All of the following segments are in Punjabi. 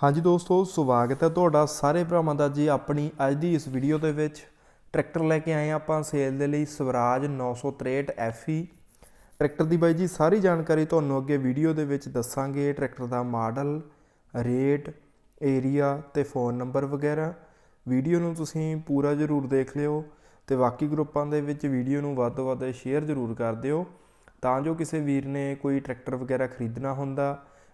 ਹਾਂਜੀ ਦੋਸਤੋ, ਸਵਾਗਤ ਹੈ ਤੁਹਾਡਾ ਸਾਰੇ ਭਰਾਵਾਂ ਦਾ ਜੀ ਆਪਣੀ ਅੱਜ ਦੀ ਇਸ ਵੀਡੀਓ ਦੇ ਵਿੱਚ। ਟਰੈਕਟਰ ਲੈ ਕੇ ਆਏ ਹਾਂ ਆਪਾਂ ਸੇਲ ਦੇ ਲਈ ਸਵਰਾਜ 963 FE ਟਰੈਕਟਰ ਦੀ ਬਾਈ ਜੀ ਸਾਰੀ ਜਾਣਕਾਰੀ ਤੁਹਾਨੂੰ ਅੱਗੇ ਵੀਡੀਓ ਦੇ ਵਿੱਚ ਦੱਸਾਂਗੇ। ਟਰੈਕਟਰ ਦਾ ਮਾਡਲ, ਰੇਟ ਏਰੀਆ ਤੇ ਫੋਨ ਨੰਬਰ ਵਗੈਰਾ। ਵੀਡੀਓ ਨੂੰ ਤੁਸੀਂ ਪੂਰਾ ਜ਼ਰੂਰ ਦੇਖ ਲਿਓ ਤੇ ਬਾਕੀ ਗਰੁੱਪਾਂ ਦੇ ਵਿੱਚ ਵੀਡੀਓ ਨੂੰ ਵੱਧ ਤੋਂ ਵੱਧ ਸ਼ੇਅਰ ਜ਼ਰੂਰ ਕਰ ਦਿਓ। ਤਾਂ ਜੋ ਕਿਸੇ ਵੀਰ ਨੇ ਕੋਈ ਟਰੈਕਟਰ ਵਗੈਰਾ ਖਰੀਦਣਾ ਹੁੰਦਾ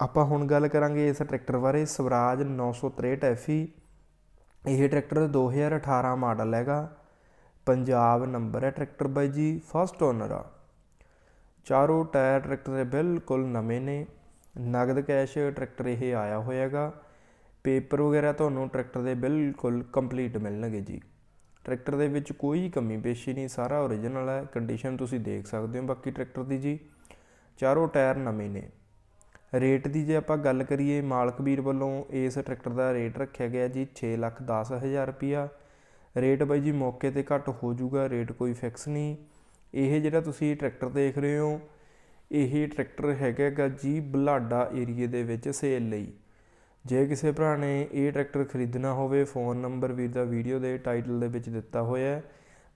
ਆਪਾਂ ਹੁਣ ਗੱਲ ਕਰਾਂਗੇ ਇਸ ਟਰੈਕਟਰ ਬਾਰੇ, ਸਵਰਾਜ 963 FE ਇਹ ਟਰੈਕਟਰ 2018 ਮਾਡਲ ਹੈਗਾ। ਪੰਜਾਬ ਨੰਬਰ ਹੈ ਟਰੈਕਟਰ ਬਾਈ ਜੀ, ਫਸਟ ਓਨਰ ਆ। ਚਾਰੋਂ ਟਾਇਰ ਟਰੈਕਟਰ ਦੇ ਬਿਲਕੁਲ ਨਵੇਂ ਨੇ। ਨਗਦ ਕੈਸ਼ ਟਰੈਕਟਰ ਇਹ ਆਇਆ ਹੋਇਆਗਾ ਪੇਪਰ ਵਗੈਰਾ ਤੁਹਾਨੂੰ ਟਰੈਕਟਰ ਦੇ ਬਿਲਕੁਲ ਕੰਪਲੀਟ ਮਿਲਣਗੇ ਜੀ। ਟਰੈਕਟਰ ਦੇ ਵਿੱਚ ਕੋਈ ਕਮੀ ਪੇਸ਼ੀ ਨਹੀਂ, ਸਾਰਾ ਓਰੀਜਨਲ ਹੈ। ਕੰਡੀਸ਼ਨ ਤੁਸੀਂ ਦੇਖ ਸਕਦੇ ਹੋ ਬਾਕੀ ਟਰੈਕਟਰ ਦੀ ਜੀ। ਚਾਰੋਂ ਟਾਇਰ ਨਵੇਂ ਨੇ। ਰੇਟ ਦੀ ਜੇ ਆਪਾਂ ਗੱਲ ਕਰੀਏ, ਮਾਲਕ ਵੀਰ ਵੱਲੋਂ ਇਸ ਟਰੈਕਟਰ ਦਾ ਰੇਟ ਰੱਖਿਆ ਗਿਆ ਜੀ 6 ਲੱਖ 10 ਹਜ਼ਾਰ ਰੁਪਿਆ ਰੇਟ ਬਾਈ ਜੀ ਮੌਕੇ ਤੇ ਘੱਟ ਹੋ ਜਾਊਗਾ, ਰੇਟ ਕੋਈ ਫਿਕਸ ਨਹੀਂ। ਇਹ ਜਿਹੜਾ ਤੁਸੀਂ ਟਰੈਕਟਰ ਦੇਖ ਰਹੇ ਹੋ, ਇਹ ਟਰੈਕਟਰ ਹੈਗਾ ਜੀ ਬਲਾਡਾ ਏਰੀਏ ਦੇ ਵਿੱਚ ਸੇਲ ਲਈ। ਜੇ ਕਿਸੇ ਭਰਾ ਨੇ ਇਹ ਟਰੈਕਟਰ ਖਰੀਦਣਾ ਹੋਵੇ, ਫੋਨ ਨੰਬਰ ਵੀਰ ਦਾ ਵੀਡੀਓ ਦੇ ਟਾਈਟਲ ਦੇ ਵਿੱਚ ਦਿੱਤਾ ਹੋਇਆ ਹੈ।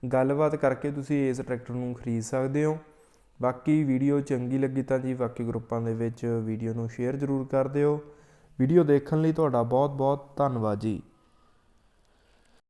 ਗੱਲਬਾਤ ਕਰਕੇ ਤੁਸੀਂ ਇਸ ਟਰੈਕਟਰ ਨੂੰ ਖਰੀਦ ਸਕਦੇ ਹੋ। ਬਾਕੀ ਵੀਡੀਓ ਚੰਗੀ ਲੱਗੀ ਤਾਂ ਜੀ ਬਾਕੀ ਗਰੁੱਪਾਂ ਦੇ ਵਿੱਚ ਵੀਡੀਓ ਨੂੰ ਸ਼ੇਅਰ ਜ਼ਰੂਰ ਕਰ ਦਿਓ। ਵੀਡੀਓ ਦੇਖਣ ਲਈ ਤੁਹਾਡਾ ਬਹੁਤ ਬਹੁਤ ਧੰਨਵਾਦ ਜੀ।